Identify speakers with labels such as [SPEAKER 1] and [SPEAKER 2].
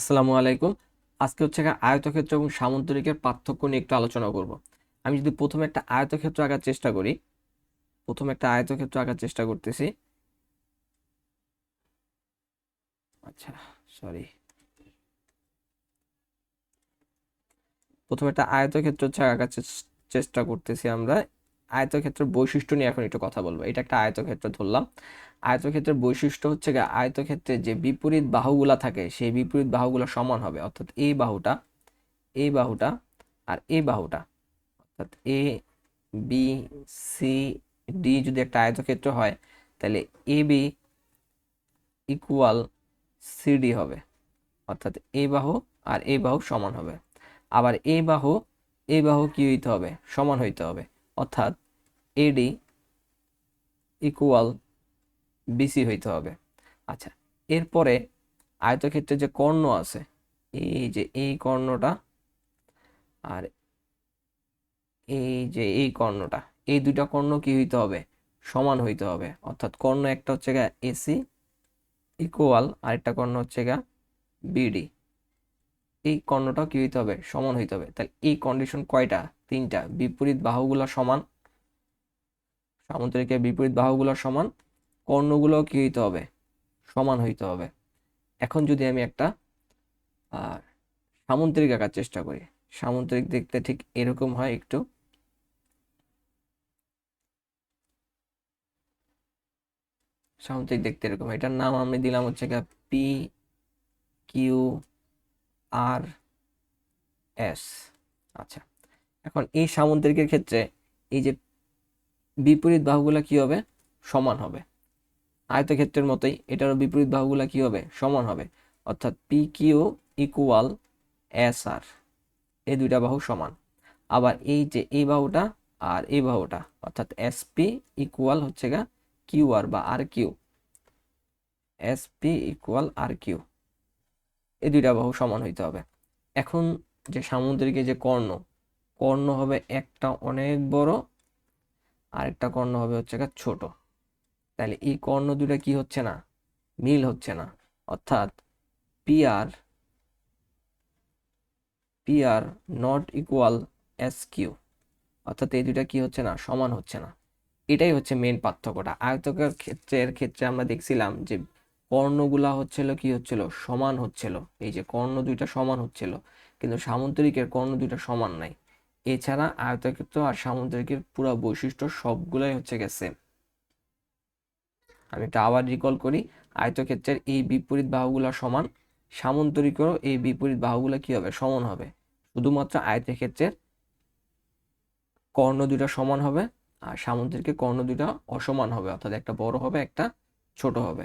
[SPEAKER 1] আসসালামু আলাইকুম। আজকে হচ্ছে আয়তক্ষেত্র এবং সামন্তরিকের পার্থক্য নিয়ে একটু আলোচনা করব। আমি যদি প্রথমে একটা আয়তক্ষেত্র আঁকার চেষ্টা করি, প্রথমে একটা আয়তক্ষেত্র আঁকার চেষ্টা করতেছি। আচ্ছা সরি প্রথমে একটা আয়তক্ষেত্র হচ্ছে আঁকার চেষ্টা করতেছি আমরা। আয়তক্ষেত্রের বৈশিষ্ট্য নিয়ে এখন একটু কথা বলব। এটা একটা আয়তক্ষেত্র ধরলাম। আয়তক্ষেত্রের বৈশিষ্ট্য হচ্ছে গিয়ে আয়তক্ষেত্রে যে বিপরীত বাহুগুলা থাকে, সেই বিপরীত বাহুগুলো সমান হবে। অর্থাৎ এই বাহুটা এই বাহুটা আর এই বাহুটা। অর্থাৎ এ, বি, সি, ডি যদি একটা আয়তক্ষেত্র হয়, তাহলে এ বি ইকুয়াল সিডি হবে। অর্থাৎ এই বাহু আর এই বাহু সমান হবে। আবার এই বাহু এই বাহু কি হইতে হবে? সমান হইতে হবে। অর্থাৎ এডি ইকুয়াল বিসি হইতে হবে। আচ্ছা এরপরে আয়তক্ষেত্রে যে কর্ণ আছে, এই যে এই কর্ণটা আর এই যে এই কর্ণটা, এই দুইটা কর্ণ কি হইতে হবে? সমান হইতে হবে। অর্থাৎ কর্ণ একটা হচ্ছে গা এসি ইকুয়াল আরেকটা কর্ণ হচ্ছে গা বিডি এই কর্ণটাও কি হইতে হবে? সমান হইতে হবে। তাহলে এই কন্ডিশন কয়টা? তিনটা। বিপরীত বাহুগুলো সমান। সামুদ্রিকের বিপরীত বাহুগুলো সমান। কর্ণগুলো কি হইতে হবে? সমান হইতে হবে। এখন যদি আমি একটা সামুদ্রিক আঁকার চেষ্টা করি। সামুদ্রিক দেখতে ঠিক এরকম হয় একটু। সামুদ্রিক দেখতে এরকম। এটার নাম আমি দিলাম হচ্ছে পি, কিউ আর এস। আচ্ছা এখন এই সামুদ্রিকের ক্ষেত্রে এই যে বিপরীত বাহুগুলা কি হবে? সমান হবে। আয়তক্ষেত্রের মতোই এটারও বিপরীত বাহুগুলা কি হবে? সমান হবে। অর্থাৎ P Q equal S R এই দুইটা বাহু সমান। আবার এই যে এই বাহুটা আর এই বাহুটা, অর্থাৎ এস পি ইকুয়াল হচ্ছে গা কিউ আর বা R Q S P equal R Q এই দুইটা বাহু সমান হইতে হবে। এখন যে সামুদ্রিকে যে কর্ণ কর্ণ হবে একটা অনেক বড়, আরেকটা কর্ণ হবে হচ্ছে গা ছোট। তাহলে এই কর্ণ দুটা কি হচ্ছে না? মিল হচ্ছে না। অর্থাৎ P R P R not equal S Q অর্থাৎ এই দুইটা কি হচ্ছে না? সমান হচ্ছে না। এটাই হচ্ছে মেন পার্থক্যটা। আয়তকার ক্ষেত্রের ক্ষেত্রে আমরা দেখছিলাম যে কর্ণগুলা হচ্ছিল কি হচ্ছিল? সমান হচ্ছিল। এই যে কর্ণ দুইটা সমান হচ্ছিল, কিন্তু সামুদ্রিকের কর্ণ দুইটা সমান নাই। এছাড়া আয়তক্ষেত্র আর সামুদ্রিকের পুরো বৈশিষ্ট্য সবগুলাই হচ্ছে গেছে আমি এটা আবার রিকল করি, আয়তক্ষেত্রের এই বিপরীত বাহুগুলা সমান, সামুদ্রিকেরও এই বিপরীত বাহুগুলা কি হবে? সমান হবে। শুধুমাত্র আয়তক্ষেত্রের কর্ণ দুইটা সমান হবে, আর সামুদ্রিকের কর্ণ দুইটা অসমান হবে, অর্থাৎ একটা বড় হবে, একটা ছোট হবে।